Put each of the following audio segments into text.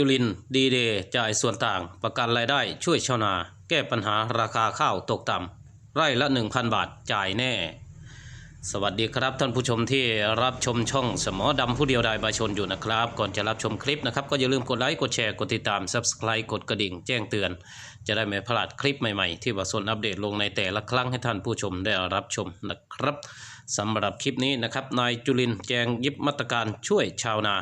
จุลินดีเดย์จ่ายส่วนต่างประกันรายได้ช่วยชาวนา แก้ปัญหาราคาข้าวตกต่ำไร่ละ 1,000 บาทจ่ายแน่ สวัสดีครับท่านผู้ชมที่รับชมช่องสมอดำผู้เดียวดายบายชนอยู่นะครับ ก่อนจะรับชมคลิปนะครับ ก็อย่าลืมกดไลค์กดแชร์กดติดตาม Subscribe กดกระดิ่งแจ้งเตือน จะได้ไม่พลาดคลิปใหม่ๆ ที่บาสนอัปเดตลงในแต่ละครั้งให้ท่านผู้ชมได้รับชมนะครับสำหรับคลิปนี้นะครับนายจุลินแจงยิบมาตรการช่วยชาวนา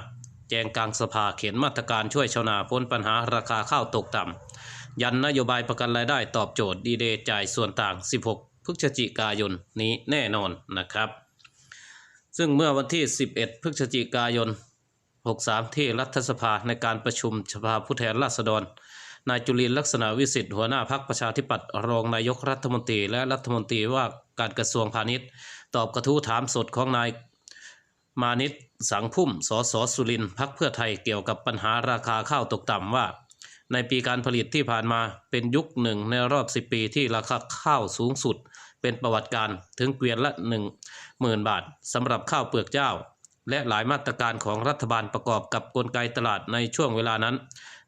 แจงกลางสภาเขียนมาตรการช่วยชาวนาพ้นปัญหาราคาข้าวตกต่ำยันนโยบายประกันรายได้ตอบโจทย์ดีเดย์จ่ายส่วนต่าง 16 พฤศจิกายนนี้แน่นอนนะครับ ซึ่งเมื่อวันที่ 11 พฤศจิกายน 63 ที่รัฐสภาในการประชุมสภาผู้แทนราษฎร นายจุลินลักษณะวิสิทธิ์หัวหน้าพักประชาธิปัตย์รองนายกรัฐมนตรีและรัฐมนตรีว่าการกระทรวงพาณิชย์ ตอบกระทู้ถามสดของนายมานิตสังพุ่ม สสสุรินพักเพื่อไทยเกี่ยวกับปัญหาราคาข้าวตกต่ำว่า ในปีการผลิตที่ผ่านมาเป็นยุคหนึ่งในรอบ 10 ปีที่ราคาข้าวสูงสุด เป็นประวัติการถึงเกวียนละ 1 0,000 บาทสำหรับข้าวเปลือกเจ้า และหลายมาตรการของรัฐบาลประกอบกับกลไกตลาดในช่วงเวลานั้น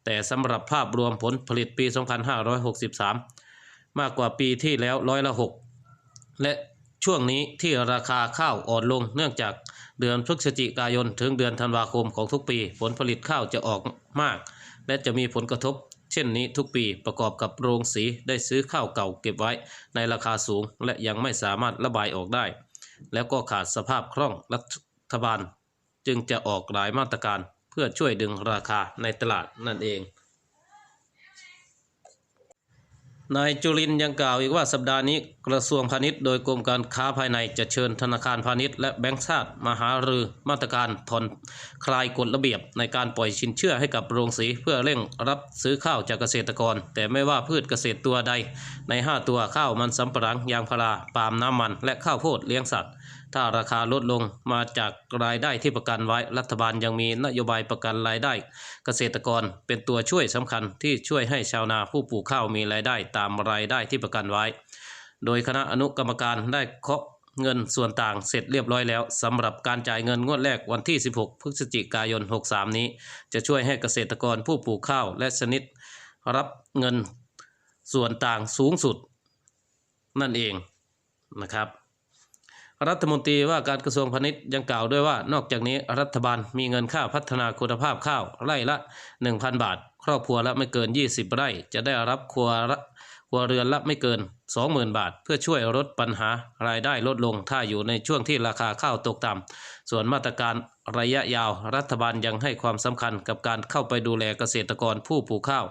แต่สำหรับภาพรวมผลผลิตปี 2563 มากกว่าปีที่แล้วร้อยละ 6 และช่วงนี้ที่ราคาข้าวอ่อนลงเนื่องจากเดือนพฤศจิกายนถึงเดือนธันวาคมของทุกปี ผลผลิตข้าวจะออกมาก และจะมีผลกระทบ เช่นนี้ทุกปีประกอบกับโรงสีได้ซื้อข้าวเก่าเก็บไว้ ในราคาสูง และยังไม่สามารถระบายออกได้ แล้วก็ขาดสภาพคล่องรัฐบาล จึงจะออกหลายมาตรการเพื่อช่วยดึงราคาในตลาดนั่นเอง นายจุลินยังกล่าวอีกว่าสัปดาห์นี้กระทรวงพาณิชย์โดยกรมการค้าภายในจะเชิญธนาคารพาณิชย์และแบงก์ชาติมาหารือมาตรการผ่อนคลายกฎระเบียบในการปล่อยสินเชื่อให้กับโรงสีเพื่อเร่งรับซื้อข้าวจากเกษตรกร แต่ไม่ว่าพืชเกษตรตัวใดใน 5 ตัวข้าวมันสำปะหลังยางพาราปาล์มน้ำมัน และข้าวโพดเลี้ยงสัตว์ ถ้าราคาลดลงมาจากรายได้ที่ประกันไว้ รัฐบาลยังมีนโยบายประกันรายได้ เกษตรกรเป็นตัวช่วยสำคัญที่ช่วยให้ชาวนาผู้ปลูกข้าวมีรายได้ตามรายได้ที่ประกันไว้ โดยคณะอนุกรรมการได้เคาะเงินส่วนต่างเสร็จเรียบร้อยแล้วสำหรับการจ่ายเงินงวดแรกวันที่ 16 พฤศจิกายน 63 นี้ จะช่วยให้เกษตรกรผู้ปลูกข้าวและชนิดรับเงินส่วนต่างสูงสุดนั่นเองนะครับ รัฐมนตรีว่าการกระทรวงพาณิชย์ยังกล่าวด้วยว่านอกจากนี้รัฐบาลมีเงินค่าพัฒนาคุณภาพข้าวไร่ละ 1,000 บาท ครอบครัวละไม่เกิน 20 ไร่ จะได้รับครัวละครัวเรือนละไม่เกิน 20,000 บาท เพื่อช่วยลดปัญหารายได้ลดลง ถ้าอยู่ในช่วงที่ราคาข้าวตกต่ำส่วนมาตรการระยะยาว รัฐบาลยังให้ความสำคัญกับการเข้าไปดูแลเกษตรกรผู้ปลูกข้าว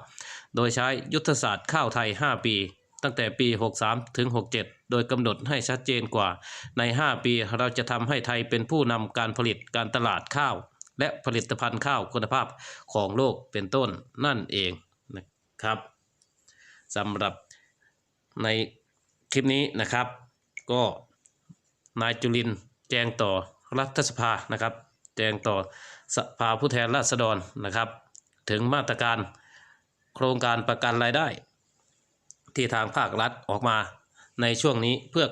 โดยใช้ยุทธศาสตร์ข้าวไทย 5 ปี ตั้งแต่ปี 63 ถึง 67 โดยกำหนดให้ชัดเจนกว่า ใน 5 ปีเราจะทำให้ไทยเป็นผู้นำการผลิตการตลาดข้าว และผลิตภัณฑ์ข้าวคุณภาพของโลกเป็นต้นนั่นเองนะครับสำหรับในคลิปนี้นะครับ ก็นายจุลินแจงต่อรัฐสภานะครับ แจงต่อสภาผู้แทนราษฎรนะครับ ถึงมาตรการโครงการประกันรายได้ ที่ทางภาครัฐออกมาในช่วงนี้เพื่อ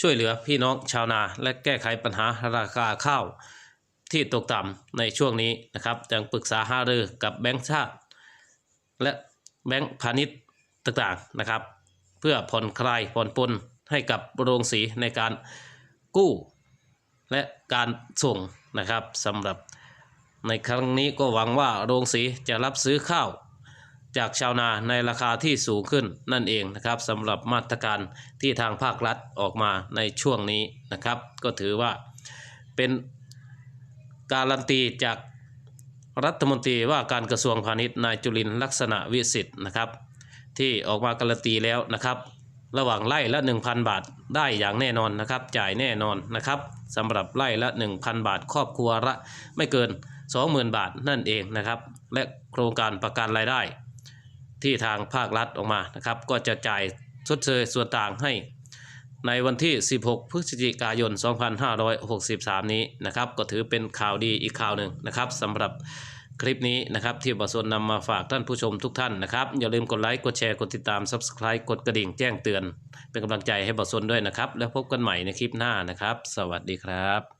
ช่วยเหลือพี่น้องชาวนา และแก้ไขปัญหาราคาข้าวที่ตกต่ำในช่วงนี้นะครับยังปรึกษาหารือกับแบงก์ชาติ และแบงก์พาณิชย์ต่างๆนะครับ เพื่อผ่อนคลายผ่อนปลนให้กับโรงสีในการกู้ และการส่งนะครับสำหรับในครั้งนี้ก็หวังว่าโรงสีจะรับซื้อข้าว จากชาวนาในราคาที่สูงขึ้นนั่นเองนะครับสำหรับมาตรการที่ทางภาครัฐออกมาในช่วงนี้นะครับ ก็ถือว่าเป็นการันตีจากรัฐมนตรีว่าการกระทรวงพาณิชย์นายจุลินลักษณะวิสิทธิ์นะครับ ที่ออกมาการันตีแล้วนะครับ ระหว่างไร่ละ 1,000 บาทได้อย่างแน่นอนนะครับ จ่ายแน่นอนนะครับสำหรับไร่ละ 1,000 บาท ครอบครัวละไม่เกิน 20,000 บาทนั่นเองนะครับ และโครงการประกันรายได้ ที่ทางภาครัฐออกมานะครับ ก็จะจ่ายชดเชยส่วนต่างให้ในวันที่ 16 พฤศจิกายน 2563 นี้นะครับ ก็ถือเป็นข่าวดีอีกข่าวหนึ่งนะครับสำหรับคลิปนี้นะครับที่บอสนนำมาฝากท่านผู้ชมทุกท่านนะครับ อย่าลืมกดไลค์ กดแชร์ กดติดตาม Subscribe กดกระดิ่งแจ้งเตือน เป็นกำลังใจให้บอสนด้วยนะครับ แล้วพบกันใหม่ในคลิปหน้านะครับ สวัสดีครับ